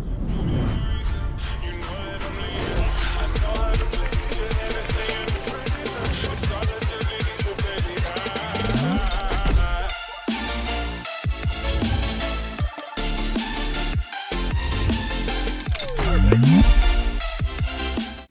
You know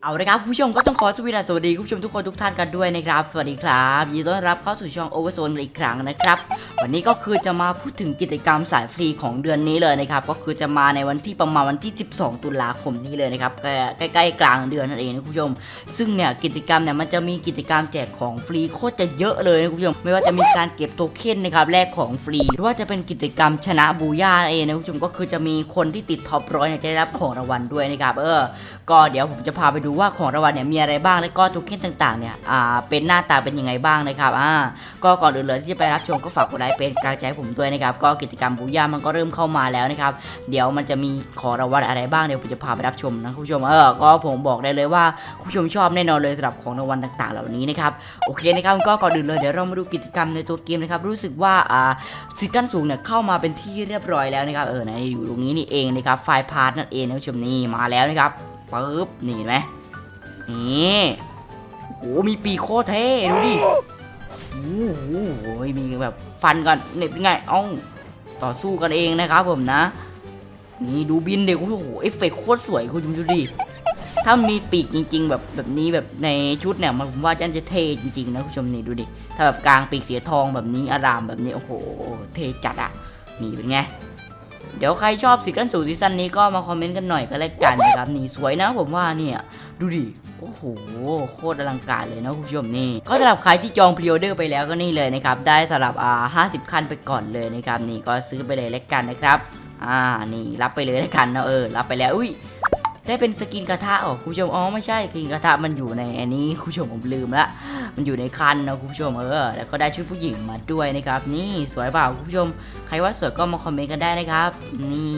เอาละครับคุณผู้ชมก็ต้องขอสวัสดีคุณผู้ชมทุกคนทุกท่านกันด้วยนะครับ สวัสดีครับยินดีต้อนรับเข้าสู่ช่องโอเวอร์โซนอีกครั้งนะครับ วันนี้ก็คือจะมาพูดถึงกิจกรรมสายฟรีของเดือนนี้เลยนะครับ ก็คือจะมาในวันที่ประมาณวันที่ 12 ตุลาคมนี้เลยนะครับใกล้ๆกลางเดือนนั่นเองนะคุณผู้ชม ซึ่งเนี่ยกิจกรรมเนี่ยมันจะมีกิจกรรมแจกของฟรีโคตรจะเยอะเลยนะคุณผู้ชม ไม่ว่าจะมีการเก็บโทเค็นนะครับแลกของฟรีหรือว่าจะเป็นกิจกรรมชนะบูย่านเองนะคุณผู้ชมก็คือจะมีคนที่ติดท็อปร้อยเนี่ยจะได้รับของรางวัลด้วยนะครับเออ ก็เดี๋ยวผมจะพาไปดูว่าของรางวัลเนี่ยมีอะไรบ้างและก็โทเค็นต่างๆเนี่ยอ่าเป็นหน้าตาเป็นยังไงบ้างนะครับอ่าก็ก่อนอื่นเลยที่จะไปรับชมก็ฝากกดไลค์เป็นกำลังใจให้ผมด้วยนะครับก็กิจกรรมบูย่ามันก็เริ่มเข้ามาแล้วนะครับเดี๋ยวมันจะมีของรางวัลอะไรบ้างเดี๋ยวผมจะพาไปรับชมนะคุณผู้ชมเออก็ผมบอกได้เลยว่าคุณผู้ชมชอบแน่นอนเลยสำหรับของรางวัลต่างๆ เหล่านี้นะครับโอเคนะครับก็ก่อนอื่นเลยเดี๋ยวเรามาดูกิจกรรมในตัวเกมนะครับรู้สึกว่าอ่าสิทธิ์ขั้นสูงเนี่ยเข้ามาเป็นที่เรียบร้อยแล้วนะครับเออไหนอยู่ตรงนี้นี่เองนะครับไฟล์พาร์ทนั่นเองนะคุณผู้ชมนี่มาแล้วนะครับปึ๊บนี่เห็นไหม นี่โอ้โหมีปีกโคเท่ดูดิโอ้โหมีแบบฟันกันเนี่ยเป็นไงเอ้าต่อสู้กันเองนะครับผมนะ นี่ดูบินเด็กโอ้โหเอฟเฟกโคตรสวยคุณดูดิถ้ามีปีกจริง ๆ แบบแบบนี้แบบในชุดเนี่ยมันผมว่าจะจะเท่จริงๆนะคุณผู้ชมนี่ดูดิถ้าแบบกลางปีกเสียทองแบบนี้อารามแบบนี้โอ้โห เท่จัดอะนี่เป็นไง เดี๋ยวใครชอบสีกันสูซีซั่นนี้ก็มาคอมเมนต์กันหน่อยก็แล้วกันนะครับนี่สวยนะผมว่าเนี่ยดูดิโอ้โหโคตรอลังการเลยนะคุณผู้ชมนี่ ก็สำหรับใครที่จองพรีออเดอร์ไปแล้วก็นี่เลยนะครับ ได้สำหรับอ่า50 คันไปก่อนเลยนะครับ นี่ก็ซื้อไปเลยแล้วกันนะครับ อ่านี่รับไปเลยแล้วกันนะเออรับไปแล้วอุ้ย ได้เป็นสกินกระทะอ๋อคุณผู้ชมอ๋อไม่ใช่สกินกระทะมันอยู่ในอันนี้คุณผู้ชมผมลืมละมันอยู่ในคันนะคุณผู้ชมเออแล้วก็ได้ชุดผู้หญิงมาด้วยนะครับ นี่สวยเปล่าคุณผู้ชม ใครว่าสวยก็มาคอมเมนต์กันได้นะครับ นี่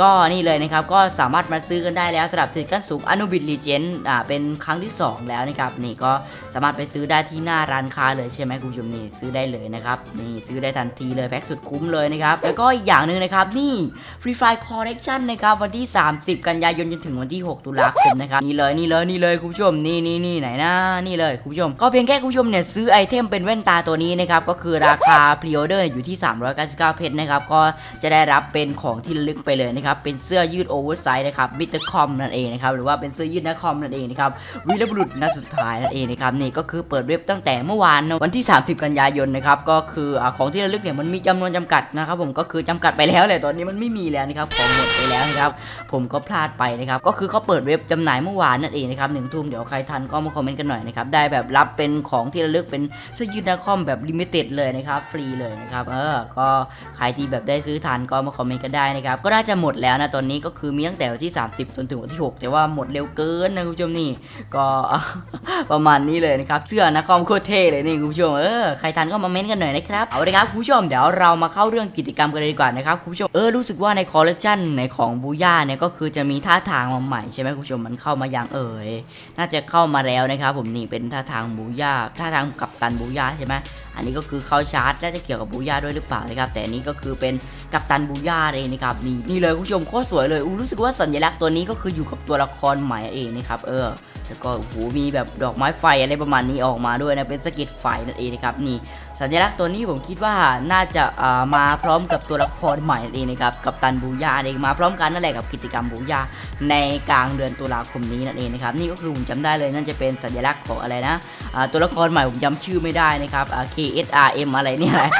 ก็นี่เลยนะครับก็สามารถมาซื้อกันได้แล้วสำหรับสินค้าสูงอนุบิ t ลีเจนอ่าเป็นครั้งที่ 2 แล้วนะครับนี่ก็สามารถไปซื้อได้ที่หน้าร้านค้าเลยใช่ไหมคุณผู้ชมนี่ซื้อได้เลยนะครับนี่ซื้อได้ทันทีเลยแพ็คสุดคุ้มเลยนะครับแล้วก็อีกอย่างหนึ่งนะครับนี่ Free Fire Collection นะครับวันที่ 30 กันยายนจนถึงวันที่ 6 ตุลาคมนะครับนี่เลยนี่เลยนี่เลยคุณผู้ชมนี่นี่นี่ไหนนะนี่เลยคุณผู้ชม ก็เพียงแค่คุณผู้ชมเนี่ยซื้อไอเทมเป็นแว่นตาตัวนี้นะครับก็คือราคาพรีออเดอร์อยู่ที่ 399 เพชรนะครับก็จะได้รับเป็นของที่ระลึกไปเลยนะครับเป็นเสื้อยืดโอเวอร์ไซส์นะครับมิเตอร์คอมนั่นเองนะครับหรือว่าเป็นเสื้อยืดนักคอมนั่นเองนะครับวีรบุรุษนัดสุดท้ายนั่นเองนะครับนี่ก็คือเปิดเว็บตั้งแต่เมื่อวานวันที่ 30 กันยายนนะครับก็คืออของที่ระลึกเนี่ยมันมีจำนวนจำกัดนะครับผมก็คือจำกัดไปแล้วแหละตอนนี้มันไม่มีแล้วนะครับของหมดไปแล้วนะครับผมก็พลาดไปนะครับก็คือเขาเปิดเว็บจำหน่ายเมื่อวานนั่นเองนะครับหนึ่งทุ่มเดี๋ยวใครทันก็มาคอมเมนต์กันหน่อยนะครับได้แบบรับเป็นของที่ระลึกเป็นเสื้อยืดนาคอมแบบลิมิเต็ดเลยนะครับฟรีเลยนะครับเออก็ใครที่แบบได้ซื้อทันก็มาคอมเมนต์กันได้นะครับก็น่าจะหมดมดแล้วนะตอนนี้ก็คือมีตั้งแต่วันที่ 30 จนถึงวันที่ 6 แต่ว่าหมดเร็วเกินนะคุณผู้ชมนี่ ก็ประมาณนี้เลยนะครับ เสื้อนาคอมโคตรเท่เลยนี่คุณผู้ชมเออใครทันก็มาเม้นต์กันหน่อยนะครับเอาเลยครับคุณผู้ชมเดี๋ยวเรามาเข้าเรื่องกิจกรรมกันเลยดีกว่านะครับคุณผู้ชมเออรู้สึกว่าในคอลเลกชันในของบูย่าเนี่ยก็คือจะมีท่าทางมาใหม่ใช่ไหมคุณผู้ชมมันเข้ามาอย่างเอ่ยน่าจะเข้ามาแล้วนะครับผมนี่เป็นท่าทางบูย่าท่าทางกับตันบูย่าใช่ไหม อันนี้ก็คือเข้าชาร์จน่าจะเกี่ยวกับบูย่าด้วยหรือเปล่านะครับแต่อันนี้ก็คือเป็นกัปตันบูย่าเองนะครับนี่นี่เลยคุณผู้ชมโคตรสวยเลยอู้รู้สึกว่าสัญลักษณ์ตัวนี้ก็คืออยู่กับตัวละครใหม่เองนะครับเออแล้วก็โอ้โหมีแบบดอกไม้ไฟอะไรประมาณนี้ออกมาด้วยนะเป็นสกิดไฟนั่นเองนะครับนี่ สัญลักษณ์ตัวนี้ผมคิดว่าน่าจะมาพร้อมกับตัวละครใหม่นั่นเองนะครับกับตันบูยาเองมาพร้อมกันนั่นแหละกับกิจกรรมบูยาในกลางเดือนตุลาคมนี้นั่นเองนะครับนี่ก็คือผมจำได้เลยนั่นจะเป็นสัญลักษณ์ของอะไรนะตัวละครใหม่ผมจำชื่อไม่ได้นะครับ KSRM อะไรเนี่ยแหละ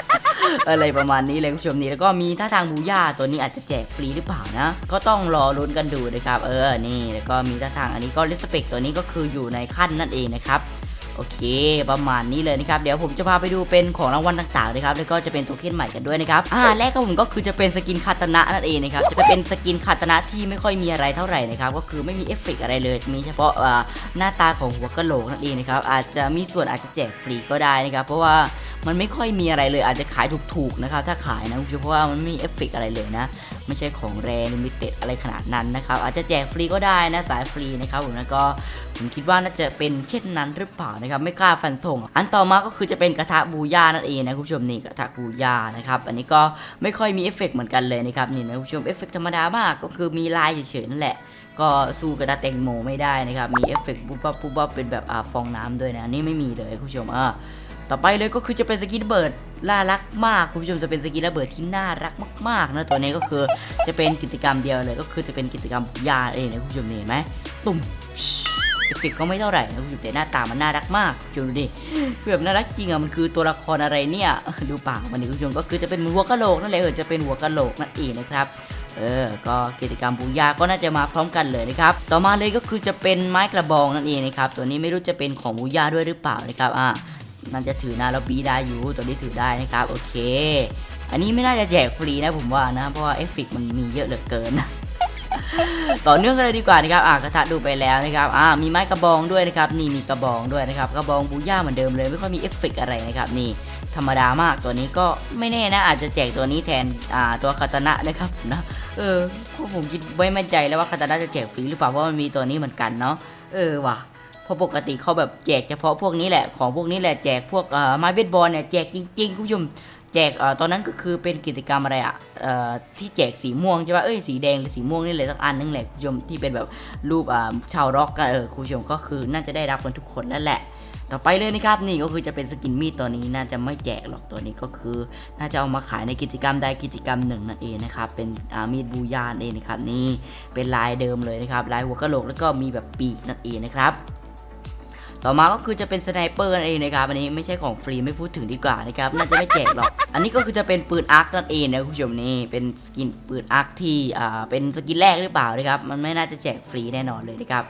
อะไรประมาณนี้เลยคุณผู้ชมนี่แล้วก็มีท่าทางบูย่าตัวนี้อาจจะแจกฟรีหรือเปล่านะ ก็ต้องรอลุ้นกันดูนะครับ เออนี่แล้วก็มีท่าทางอันนี้ก็เลสเปกตัวนี้ก็คืออยู่ในขั้นนั่นเองนะครับ โอเค ประมาณนี้เลยนะครับ เดี๋ยวผมจะพาไปดูเป็นของรางวัลต่างๆนะครับ แล้วก็จะเป็นโทเค็นใหม่กันด้วยนะครับ อ่า แรกก็ผมก็คือจะเป็นสกินคาตนะนั่นเองนะครับ จะเป็นสกินคาตนะที่ไม่ค่อยมีอะไรเท่าไหร่นะครับ ก็คือไม่มีเอฟเฟกต์อะไรเลย มีเฉพาะอ่าหน้าตาของหัวกะโหลกนั่นเองนะครับ อาจจะมีส่วนอาจจะแจกฟรีก็ได้นะครับ เพราะว่า มันไม่ค่อยมีอะไรเลยอาจจะขายถูกๆนะครับถ้าขายนะคุณผู้ชมเพราะว่ามันไม่มีเอฟเฟกต์อะไรเลยนะ ไม่ใช่ของแรงลิมิเต็ดอะไรขนาดนั้นนะครับ อาจจะแจกฟรีก็ได้นะสายฟรีนะครับผมแล้วก็ผมคิดว่าน่าจะเป็นเช่นนั้นหรือเปล่านะครับไม่กล้าฟันธงอันต่อมาก็คือจะเป็นกระทะบูย่านั่นเองนะคุณผู้ชมนี่กระทะบูย่านะครับอันนี้ก็ไม่ค่อยมีเอฟเฟกต์เหมือนกันเลยนะครับนี่นะคุณผู้ชมเอฟเฟกต์ธรรมดามากก็คือมีลายเฉยๆนั่นแหละก็สู้กระทะแตงโมไม่ได้นะครับ มีเอฟเฟกต์ปุ๊บปั๊บปุ๊บปั๊บเป็นแบบอ่าฟองน้ำด้วยนะ นี่ไม่มีเลยคุณผู้ชมอ่า ต่อไปเลยก็คือจะเป็นสกินเบิร์ดน่ารักมากคุณผู้ชมจะเป็นสกินระเบิดที่น่ารักมากๆนะตัวนี้ก็คือจะเป็นกิจกรรมเดียวเลย ก็คือจะเป็นกิจกรรมยาเองนะคุณผู้ชมเห็นไหมตุ่มเอฟเฟกต์ก็ไม่เท่าไหร่นะคุณผู้ชมแต่หน้าตามันน่ารักมากคุณผู้ชมดูดิคือแบบน่ารักจริงอะมันคือตัวละครอะไรเนี่ยดูปากมันนี่คุณผู้ชมก็คือจะเป็นหัวกะโหลกนั่นแหละเออจะเป็นหัวกะโหลกนั่นเองนะครับเออ ก็กิจกรรมบูยาก็น่าจะมาพร้อมกันเลยนะครับ ต่อมาเลยก็คือจะเป็นไม้กระบองนั่นเองนะครับ ตัวนี้ไม่รู้จะเป็นของบูยาด้วยหรือเปล่านะครับ อ่า มันจะถือนะแล้วบีได้อยู่ตัวนี้ถือได้นะครับโอเค อันนี้ไม่น่าจะแจกฟรีนะผมว่านะเพราะว่าเอฟเฟกมันมีเยอะเหลือเกินต่อเนื่องกันเลยดีกว่านะครับอ่ากระทะดูไปแล้วนะครับอ่ามีไม้กระบองด้วยนะครับนี่มีกระบองด้วยนะครับกระบองบูย่าเหมือนเดิมเลยไม่ค่อยมีเอฟเฟกอะไรนะครับนี่ธรรมดามากตัวนี้ก็ไม่แน่นะอาจจะแจกตัวนี้แทนอ่าตัวคาตานะนะครับนะเออผมคิดไว้มั่นใจแล้วว่าคาตานะจะแจกฟรีหรือเปล่าเพราะมันมีตัวนี้เหมือนกันเนาะเออว่ะ เพราะปกติเขาแบบแจกเฉพาะพวกนี้แหละของพวกนี้แหละแจกพวกเอ่อไม้เบสบอลเนี่ยแจกจริงๆคุณผู้ชมแจกเอ่อตอนนั้นก็คือเป็นกิจกรรมอะไรอะเอ่อที่แจกสีม่วงใช่ป่ะเอ้ยสีแดงหรือสีม่วงนี่เลยสักอันนึงแหละคุณผู้ชมที่เป็นแบบรูปอ่าชาวร็อกกันเออคุณผู้ชมก็คือน่าจะได้รับกันทุกคนนั่นแหละต่อไปเลยนะครับนี่ก็คือจะเป็นสกินมีดตัวนี้น่าจะไม่แจกหรอกตัวนี้ก็คือ น่าจะเอามาขายในกิจกรรมใดกิจกรรมหนึ่งนั่นเองนะครับเป็นมีดบูยานเองนะครับนี่เป็นลายเดิมเลยนะครับลายหัวกะโหลกแล้วก็มีแบบปีกนั่นเองนะครับ ต่อมาก็คือจะเป็นสไนเปอร์นั่นเองนะครับอันนี้ไม่ใช่ของฟรีไม่พูดถึงดีกว่านะครับน่าจะไม่แจกหรอก อันนี้ก็คือจะเป็นปืนอาร์คนั่นเองนะคุณผู้ชมนี่เป็นสกินปืนอาร์คที่อ่าเป็นสกินแรกหรือเปล่านะครับมันไม่น่าจะแจกฟรีแน่นอนเลยนะครับ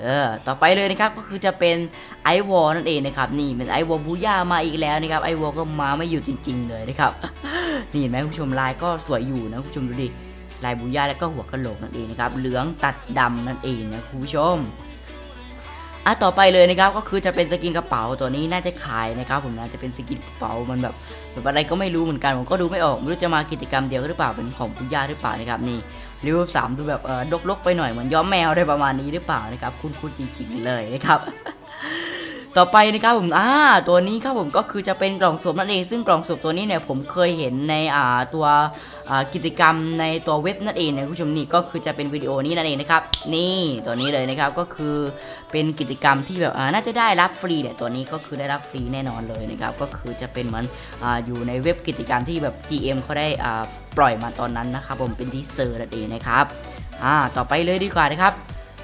เออ ต่อไปเลยนะครับ ก็คือจะเป็นไอวอลนั่นเองนะครับ นี่เป็นไอวอลบูย่ามาอีกแล้วนะครับ ไอวอลก็มาไม่อยู่จริง ๆ เลยนะครับ นี่เห็นไหมคุณผู้ชมลายก็สวยอยู่นะคุณผู้ชมดูดิ ลายบูย่าแล้วก็หัวกะโหลกนั่นเองนะครับ เหลืองตัดดำนั่นเองนะคุณผู้ชม อะต่อไปเลยนะครับก็คือจะเป็นสกินกระเป๋าตัวนี้น่าจะขายนะครับผมนะจะเป็นสกินกระเป๋ามันแบบแบบอะไรก็ไม่รู้เหมือนกันผมก็ดูไม่ออกไม่รู้จะมากิจกรรมเดียวหรือเปล่าเป็นของปุย่าหรือเปล่านะครับนี่รีวิวสามดูแบบเออลกๆไปหน่อยเหมือนย้อมแมวได้ประมาณนี้หรือเปล่านะครับคุณคุณจริงๆเลยนะครับ ต่อไปนะครับผมอ่าตัวนี้ครับผมก็คือจะเป็นกล่องสุ่มนั่นเองซึ่งกล่องสุ่มตัวนี้เนี่ยผมเคยเห็นในอ่าตัวอ่ากิจกรรมในตัวเว็บนั่นเองนะคุณผู้ชมนี่ก็คือจะเป็นวิดีโอนี้นั่นเองนะครับนี่ตัวนี้เลยนะครับก็คือเป็นกิจกรรมที่แบบอ่าน่าจะได้รับฟรีเนี่ยตัวนี้ก็คือได้รับฟรีแน่นอนเลยนะครับก็คือจะเป็นเหมือนอ่าอยู่ในเว็บกิจกรรมที่แบบ GM เขาได้อ่าปล่อยมาตอนนั้นนะครับผมเป็นทีเซอร์นั่นเองนะครับอ่าต่อไปเลยดีกว่านะครับ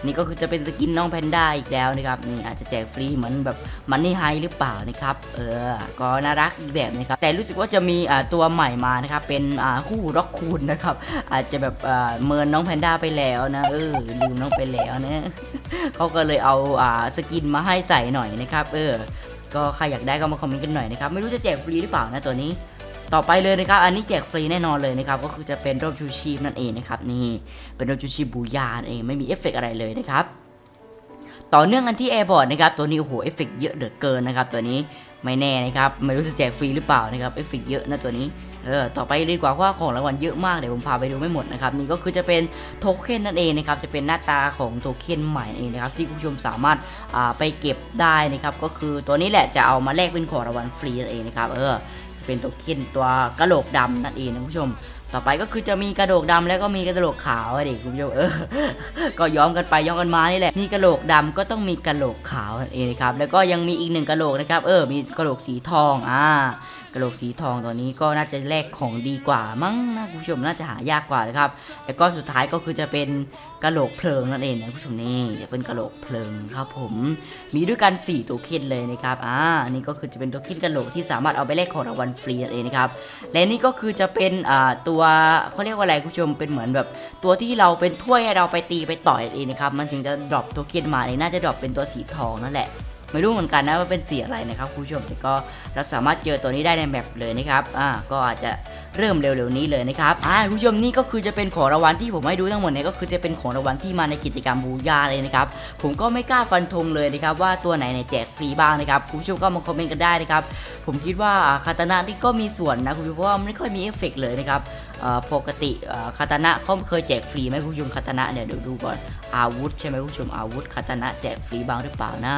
นี่ก็คือจะเป็นสกินน้องแพนด้าอีกแล้วนะครับนี่อาจจะแจกฟรีเหมือนแบบมันนี่ไฮหรือเปล่านะครับเออก็น่ารักอีกแบบนะครับแต่รู้สึกว่าจะมีอ่าตัวใหม่มานะครับเป็นอ่าคู่ร็อกคูนนะครับอาจจะแบบอ่าเมินน้องแพนด้าไปแล้วนะเออลืมน้องไปแล้วนะเขาก็เลยเอาอ่าสกินมาให้ใส่หน่อยนะครับเออก็ใครอยากได้ก็มาคอมเมนต์กันหน่อยนะครับไม่รู้จะแจกฟรีหรือเปล่านะตัวนี้ ต่อไปเลยนะครับ อันนี้แจกฟรีแน่นอนเลยนะครับ ก็คือจะเป็นร่มชูชีพนั่นเองนะครับนี่เป็นร่มชูชีพบูยานเองไม่มีเอฟเฟกต์อะไรเลยนะครับต่อเนื่องกันที่แอร์บอร์ดนะครับตัวนี้โอ้โหเอฟเฟกต์เยอะเหลือเกินนะครับตัวนี้ไม่แน่นะครับไม่รู้จะแจกฟรีหรือเปล่านะครับเอฟเฟกต์เยอะนะตัวนี้เออต่อไปดีกว่าเพราะว่าของรางวัลเยอะมากเดี๋ยวผมพาไปดูไม่หมดนะครับนี่ก็คือจะเป็นโทเค็นนั่นเองนะครับจะเป็นหน้าตาของโทเค็นใหม่นั่นเองนะครับที่คุณผู้ชมสามารถอ่าไปเก็บได้นะครับก็คือตัวนี้แหละจะเอามาแลกเป็นของรางวัลฟรีนั่นเองนะครับเออ เป็นตัวเคนตัวกระโหลกดำนั่นเองนะคุณผู้ชม ต่อไปก็คือจะมีกระโหลกดำแล้วก็มีกระโหลกขาวอะดิคุณผู้ชมเออก็ย้อมกันไปย้อมกันมานี่แหละมีกระโหลกดำก็ต้องมีกระโหลกขาวนั่นเองนะครับแล้วก็ยังมีอีกหนึ่งกระโหลกนะครับเออมีกระโหลกสีทองอ่า ระโหลกสีทองตัวนี้ก็น่าจะแลกของดีกว่ามั้งนะคุณผู้ชมน่าจะหายากกว่านะครับแล้วก็สุดท้ายก็คือจะเป็นกระโหลกเพลิงนั่นเองนะคุณผู้ชมนี่จะเป็นกระโหลกเพลิงครับผม มีด้วยกัน4ตัวเคนเลยนะครับอ่านี่ก็คือจะเป็นตัวเคนกระโหลกที่สามารถเอาไปแลกของรางวัลฟรีนั่นเองนะครับและนี่ก็คือจะเป็นอ่าตัวเขาเรียกว่าอะไรคุณผู้ชมเป็นเหมือนแบบ ตัวที่เราเป็นถ้วยให้เราไปตีไปต่อยนั่นเองนะครับมันจึงจะดรอปตัวเคนมาเนี่ยน่าจะดรอปเป็นตัวสีทองนั่นแหละ ไม่รู้เหมือนกันนะว่าเป็นสีอะไรนะครับคุณผู้ชมแต่ก็เราสามารถเจอตัวนี้ได้ในแมปเลยนะครับอ่าก็อาจจะ เริ่มเร็วๆนี้เลยนะครับอ่าคุณผู้ชมนี่ก็คือจะเป็นของรางวัลที่ผมให้ดูทั้งหมดเนี่ยก็คือจะเป็นของรางวัลที่มาในกิจกรรมบูยาเลยนะครับผมก็ไม่กล้าฟันธงเลยนะครับว่าตัวไหนเนี่ยแจกฟรีบ้างนะครับคุณผู้ชมก็มาคอมเมนต์กันได้นะครับผมคิดว่าคาตานะนี่ก็มีส่วนนะคุณผู้ชมเพราะว่าไม่ค่อยมีเอฟเฟกต์เลยนะครับปกติคาตานะเขาเคยแจกฟรีไหมคุณผู้ชมคาตานะเนี่ยเดี๋ยวดูก่อนอาวุธใช่ไหมคุณผู้ชมอาวุธคาตานะแจกฟรีบ้างหรือเปล่านะ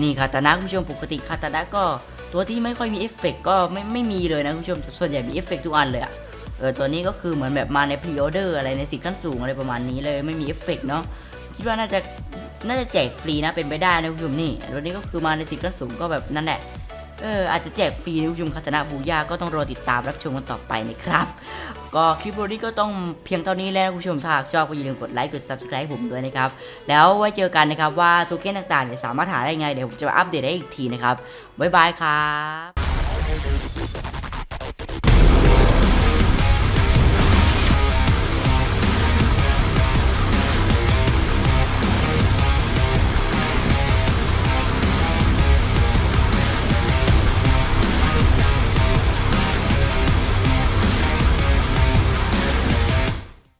นี่คาตานะคุณผู้ชมปกติคาตานะก็ ตัวที่ไม่ค่อยมีเอฟเฟกต์ก็ไม่ไม่มีเลยนะคุณผู้ชมส่วนใหญ่มีเอฟเฟกต์ทุกอันเลยอะเออตัวนี้ก็คือเหมือนแบบมาในพรีออเดอร์อะไรในสิทธิ์ขั้นสูงอะไรประมาณนี้เลยไม่มีเอฟเฟกต์เนาะคิดว่าน่าจะน่าจะแจกฟรีนะเป็นไปได้นะคุณผู้ชมนี่ตัวนี้ก็คือมาในสิทธิ์ขั้นสูงก็แบบนั่นแหละเอออาจจะแจกฟรีนะคุณผู้ชมคาตนาบูย่าก็ต้องรอติดตามรับชมกันต่อไปนะครับ ก็คลิปวันนี้ก็ต้องเพียงเท่านี้แล้วคุณผู้ชมถ้าหากชอบก็อย่าลืมกดไลค์กด subscribe ผมด้วยนะครับ แล้วไว้เจอกันนะครับว่าโทเก้นต่างๆเนี่ยสามารถหาได้ไงเดี๋ยวผมจะอัปเดตได้อีกทีนะครับบ๊ายบายครับ